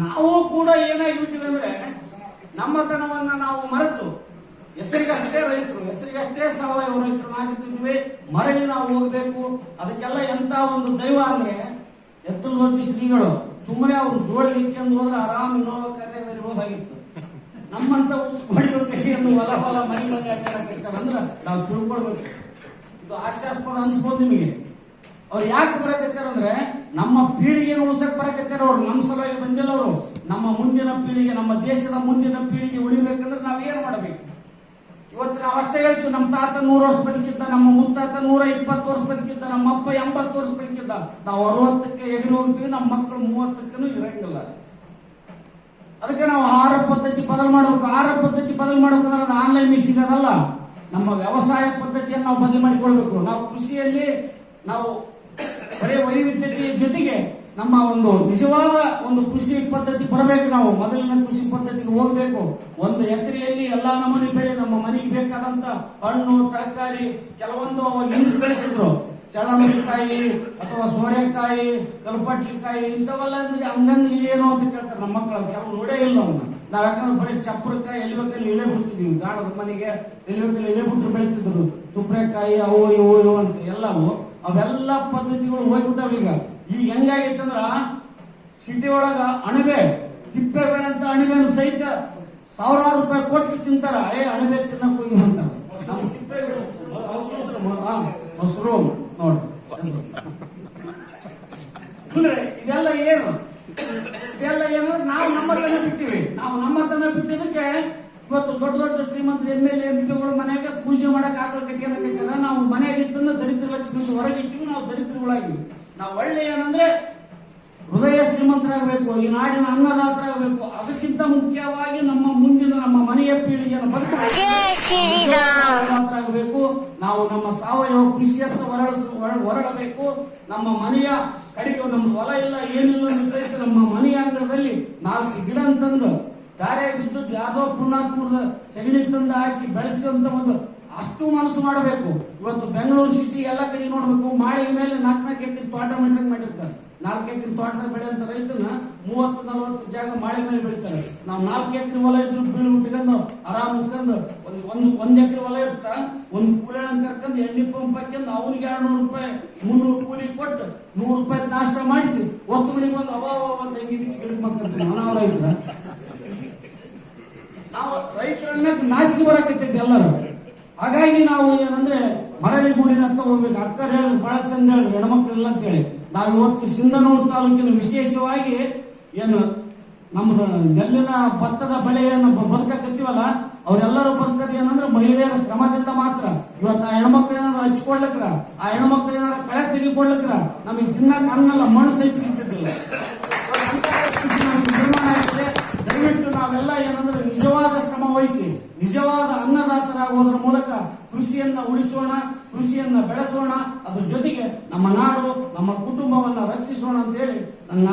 ನಾವು ಕೂಡ ಏನಾಗ್ಬಿಟ್ಟಿವಿ ಅಂದ್ರೆ ನಮ್ಮತನವನ್ನ ನಾವು ಮರೆತು ಹೆಸರಿಗಷ್ಟೇ ರೈತರು ಹೆಸರಿಗಷ್ಟೇ ಸಾವಯವ ರೈತರು ಆಗಿದ್ದೀವಿ ಮರಳಿ ನಾವು ಹೋಗ್ಬೇಕು. ಅದಕ್ಕೆಲ್ಲ ಎಂತ ಒಂದು ದೈವ ಅಂದ್ರೆ ಎತ್ತಲು ದೊಡ್ಡ ಶ್ರೀಗಳು. ಸುಮ್ಮನೆ ಅವ್ರು ಜೋಳಿಗೆ ಇಕ್ಕೊಂಡು ಹೋದ್ರೆ ಆರಾಮ್ ಇನ್ನೋವ ಕರೆ ಬರಿಬಹುದಾಗಿತ್ತು ನಮ್ಮಂತ ಹೊಡಿರೋ ಕೈಯನ್ನು ಹೊಲ ಹೊಲ ಮನೆಗಳನ್ನ ಮನೆ ಅಂದ್ರೆ ನಾವು ತಿಳ್ಕೊಳ್ಬೇಕು. ಇದು ಆಶಾಸ್ಪದ ಅನ್ಸ್ಬೋದು ನಿಮಗೆ. ಅವ್ರು ಯಾಕೆ ಬರಕತ್ತಾರಂದ್ರೆ ನಮ್ಮ ಪೀಳಿಗೆ ಉಳಿಸಕ್ ಬರಕತ್ತಾರ ಅವ್ರು ನಮ್ಮ ಸಲುವಾಗಿ ಬಂದಿಲ್ಲ ಅವರು. ನಮ್ಮ ಮುಂದಿನ ಪೀಳಿಗೆ, ನಮ್ಮ ದೇಶದ ಮುಂದಿನ ಪೀಳಿಗೆ ಉಳಿಬೇಕಂದ್ರೆ ನಾವು ಏನ್ ಮಾಡಬೇಕು? ಇವತ್ತು ನಾವು ಅಷ್ಟೇ ಹೇಳ್ತೀವಿ ನಮ್ಮ ತಾತ ನೂರು ವರ್ಷ ಬದುಕಿದ್ದ, ನಮ್ಮ ಮುತ್ತಾತ ನೂರ ಇಪ್ಪತ್ತು ವರ್ಷ ಬದುಕಿದ್ದ, ನಮ್ಮ ಅಪ್ಪ ಎಂಬತ್ತು ವರ್ಷ ಬದುಕಿದ್ದ. ನಾವು ಅರವತ್ತಕ್ಕೆ ಎಗರಿ ಹೋಗ್ತೀವಿ ನಮ್ಮ ಮಕ್ಕಳು ಮೂವತ್ತಕ್ಕೂ ಇರಂಗಿಲ್ಲ. ಅದಕ್ಕೆ ನಾವು ಆಹಾರ ಪದ್ಧತಿ ಬದಲು ಮಾಡಬೇಕು. ಆಹಾರ ಪದ್ಧತಿ ಬದಲು ಮಾಡಬೇಕಂದ್ರೆ ಅದು ಆನ್ಲೈನ್ ಸಿಗೋದಲ್ಲ. ನಮ್ಮ ವ್ಯವಸಾಯ ಪದ್ಧತಿಯನ್ನು ನಾವು ಬದಲು ಮಾಡಿಕೊಳ್ಬೇಕು. ನಾವು ಕೃಷಿಯಲ್ಲಿ ನಾವು ಬರೀ ವೈವಿಧ್ಯತೆಯ ಜೊತೆಗೆ ನಮ್ಮ ಒಂದು ನಿಜವಾದ ಒಂದು ಕೃಷಿ ಪದ್ಧತಿ ಬರಬೇಕು ನಾವು. ಮೊದಲಿನ ಕೃಷಿ ಪದ್ಧತಿಗೆ ಹೋಗಬೇಕು. ಒಂದು ಎಕರೆಯಲ್ಲಿ ಎಲ್ಲಾ ನಮೂನಿ ಬೆಳೆ ನಮ್ಮ ಮನೆಗೆ ಬೇಕಾದಂತ ಹಣ್ಣು, ತರಕಾರಿ, ಕೆಲವೊಂದು ಹಿಂದೆ ಚಳಮಿಕಾಯಿ ಚಳಮರಿಕಾಯಿ ಅಥವಾ ಸೋರೆಕಾಯಿ ಕಲ್ಪಟ್ಲಿಕಾಯಿ ಇಂಥವೆಲ್ಲ ಅಂದ್ರೆ ಹಂಗಂದ್ರೆ ಏನು ಅಂತ ಕೇಳ್ತಾರೆ ನಮ್ಮ ಮಕ್ಕಳು. ಕೆಲವು ನೋಡೇ ಇಲ್ಲ ಅವನ್ನ ನಾವ್ ಯಾಕಂದ್ರೆ ಬರೀ ಚಪ್ಪರಕಾಯಿ ಎಲ್ಲಿ ಬೇಕಲ್ಲಿ ಇಳೆ ಬಿಡ್ತಿದ್ವಿ ಗಾಣದ ಮನೆಗೆ ಎಲ್ಲಿ ಬೇಕಲ್ಲಿ ಇಳೆ ಬಿಟ್ಟು ಬೆಳಿತಿದ್ರು. ತುಪ್ಪರೆಕಾಯಿ ಅವು ಇವು ಇವು ಅಂತ ಎಲ್ಲವು ಅವೆಲ್ಲ ಪದ್ಧತಿಗಳು ಹೋಗ್ಬಿಟ್ಟಾವ ಈಗ. ಈಗ ಹೆಂಗಾಗಿತ್ತಂದ್ರ ಸಿಟಿ ಒಳಗ ಅಣಬೆ ತಿಪ್ಪೆ ಬೇಡಂತ ಅಂತ ಸಹಿತ ಸಾವಿರಾರು ರೂಪಾಯಿ ಕೊಟ್ಟು ತಿಂತಾರ. ಏ, ಅಣಬೆ ತಿನ್ನಕ್ ಹೋಗಿ ಅಂತಾರ ಮೊಸರು ನೋಡಿ. ಇದೆಲ್ಲ ಏನು? ಇದೆಲ್ಲ ಏನು? ನಾವು ನಮ್ಮ ತನ ಬಿಟ್ಟಿವಿ. ನಾವು ನಮ್ಮ ತನ ಬಿಟ್ಟಿದ್ದಕ್ಕೆ ಇವತ್ತು ದೊಡ್ಡ ದೊಡ್ಡ ಶ್ರೀಮಂತರು ಎಂ ಎಲ್ ಎಂ ಪಿಗಳು ಮನೆಯಾಗ ಪೂಜೆ ಮಾಡಕ್ ಆಕಳ ಕಟ್ಟಿಗೆ ನಾವು ಮನೆಯಾಗಿದ್ದನ್ನ ದರಿದ್ರ ಲಕ್ಷ್ಮಿ ಹೊರಗಿಟ್ಟಿವಿ ನಾವು ದರಿದ್ರಗಳಾಗಿವಿ. ನಾವು ಒಳ್ಳೆ ಏನಂದ್ರೆ ಹೃದಯ ಶ್ರೀಮಂತರಾಗಬೇಕು ಈ ನಾಡಿನ ಅನ್ನದಾತರಾಗಬೇಕು. ಅದಕ್ಕಿಂತ ಮುಖ್ಯವಾಗಿ ನಮ್ಮ ಮುಂದಿನ ನಮ್ಮ ಮನೆಯ ಪೀಳಿಗೆಯನ್ನು ಬದುಕಬೇಕು. ನಾವು ನಮ್ಮ ಸಾವಯವ ಕೃಷಿಯತ್ತ ಹೊರಳಿಸ ಹೊರ- ಹೊರಡಬೇಕು. ನಮ್ಮ ಮನೆಯ ಕಡೆಗೆ ನಮ್ಮ ಹೊಲ ಇಲ್ಲ ಏನಿಲ್ಲ ನಮ್ಮ ಮನೆಯ ಅಂಗಳದಲ್ಲಿ ನಾಲ್ಕು ಗಿಡ ಅಂತಂದು ದಾರೆ ವಿದ್ಯುತ್ ಯಾವ್ದೋ ಪುಣ್ಯಾತ್ಮದ ಸಗಣಿ ತಂದು ಹಾಕಿ ಬೆಳೆಸಿದಂತ ಒಂದು ಅಷ್ಟು ಮನಸ್ಸು ಮಾಡಬೇಕು. ಇವತ್ತು ಬೆಂಗಳೂರು ಸಿಟಿ ಎಲ್ಲ ಕಡೆ ನೋಡಬೇಕು ಮಾಳಿಗೆ ಮೇಲೆ ನಾಲ್ಕು ನಾಲ್ಕು ಎಕರೆ ತೋಟ ಮಾಡಿದಂಗೆ ಮಾಡಿರ್ತಾರೆ. ನಾಲ್ಕು ಎಕರೆ ತೋಟದಾಗ ಬೆಳೆಯಂತ ರೈತನ ಮೂವತ್ತು, ನಲವತ್ತು ಜಾಗ ಮಾಳಿ ಮೇಲೆ ಬೆಳಿತಾರೆ. ನಾವು ನಾಲ್ಕು ಎಕರೆ ಹೊಲ ಇದ್ರು ಬೀಳು ಮುಟ್ಕೊಂಡು ಆರಾಮ್ ಮುಟ್ಕೊಂಡು ಒಂದು ಒಂದು, ಒಂದ್ ಎಕರೆ ಹೊಲ ಇರ್ತಾ ಒಂದು ಕೂಲಿನ ಕರ್ಕೊಂಡು ಎಣ್ಣೆ ಪಂಪ್ ಹಾಕೊಂಡು ಅವ್ನಿಗೆ ಎರಡ್ನೂರು ರೂಪಾಯಿ, ಮುನ್ನೂರು ಕೂಲಿ ಕೊಟ್ಟು ನೂರು ರೂಪಾಯಿ ನಾಷ್ಟ ಮಾಡಿಸಿ ಒತ್ತು ಮನೆಗೆ ಒಂದು ಅವ ಒಂದು ಹೆಂಗಿ ಬಿಚ್ಚಿ ಗಿಡಕ್ಕೆ ಅನಾವರ ರೈತರ. ನಾವು ರೈತರನ್ನ ನಾಚಿಕೆ ಬರಕತ್ತೈತಿ ಎಲ್ಲರೂ. ಹಾಗಾಗಿ ನಾವು ಏನಂದ್ರೆ ಮರಳಿ ಗೂಡಿನ ಹತ್ತ ಹೋಗ್ಬೇಕು. ಅಕ್ಕರ್ ಹೇಳಿದ್ರೆ ಬಹಳ ಚಂದ ಹೇಳಿದ್ರು, ಹೆಣ್ಮಕ್ಳಿಲ್ಲ ಅಂತ ಹೇಳಿ ನಾವು ಇವತ್ತು ಸಿಂಧನೂರು ತಾಲೂಕಿನ ವಿಶೇಷವಾಗಿ ಏನು ನಮ್ದು ನೆಲ್ಲಿನ ಭತ್ತದ ಬೆಳೆಯನ್ನು ಬ- ಬದುಕಕತ್ತೀವಲ್ಲ, ಅವರೆಲ್ಲರೂ ಬದುಕದ ಏನಂದ್ರೆ ಮಹಿಳೆಯರ ಶ್ರಮದಿಂದ ಮಾತ್ರ. ಇವತ್ತು ಆ ಹೆಣ್ಮಕ್ಳು ಏನಾದ್ರು ಹಚ್ಕೊಳ್ಲಕ್ರ ಆ ಹೆಣ್ಮಕ್ಳು ಏನಾದ್ರು ಕಳೆ ತೆಗಿಕೊಳ್ಳಕ್ರ ನಮಗೆ ತಿನ್ನಕ್ ಅನ್ನಲ್ಲ ಮಣ್ಣು ನಿಜವಾದ ಅನ್ನದಾತರಾಗುವುದರ ಮೂಲಕ ಕೃಷಿಯನ್ನ ಉಳಿಸೋಣ, ಕೃಷಿಯನ್ನ ಬೆಳೆಸೋಣ, ಅದ್ರ ಜೊತೆಗೆ ನಮ್ಮ ನಾಡು, ನಮ್ಮ ಕುಟುಂಬವನ್ನ ರಕ್ಷಿಸೋಣ ಅಂತ ಹೇಳಿ ನನ್ನ